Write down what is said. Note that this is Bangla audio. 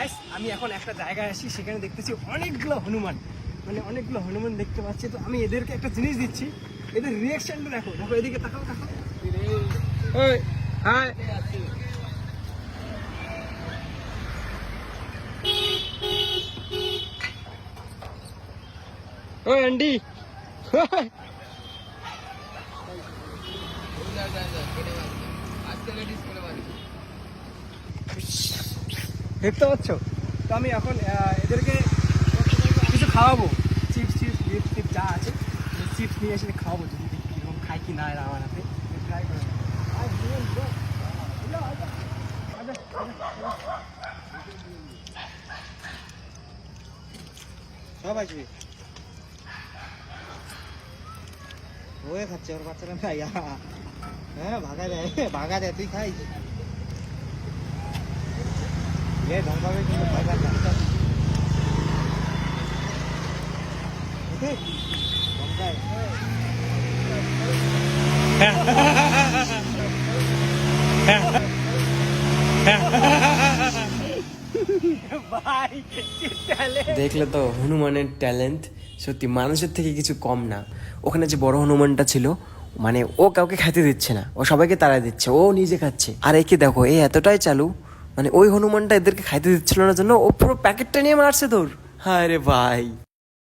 গাইস আমি এখন একটা জায়গায় আসি সেখানে দেখতেছি অনেকগুলো হনুমান। মানে অনেকগুলো হনুমান দেখতে পাচ্ছি। তো আমি এদেরকে একটা জিনিস দিচ্ছি। এদের রিয়াকশনটা দেখো। দেখো এদিকে তাকাও তাকাও। ওই আন্টি। ওই দেখতে পাচ্ছ? তো আমি এখন এদেরকে কিছু খাওয়াবো। চিপস চিপস চিপস টিপ যা আছে। চিপস নিয়ে এসে খাওয়াবো যদি কীরকম খাই কি না আমার হাতে। ট্রাই। সব আসবে ওয়ে খাচ্ছে, ওর বাচ্চারা খাই হ্যাঁ ভাগা দেয় ভাগা দেয়, তুই খাই দেখলে তো হনুমানের ট্যালেন্ট সত্যি মানুষের থেকে কিছু কম না। ওখানে যে বড় হনুমানটা ছিল মানে ও কাউকে খেতে দিচ্ছে না। ও সবাইকে তাড়া দিচ্ছে। ও নিজে খাচ্ছে। আর একে দেখো এই এতটাই চালু মানে ওই হনুমানটা এদেরকে খাইতে দিচ্ছিল না জন্য ও পুরো প্যাকেটটা নিয়ে মারছে তোর। হ্যাঁ রে ভাই।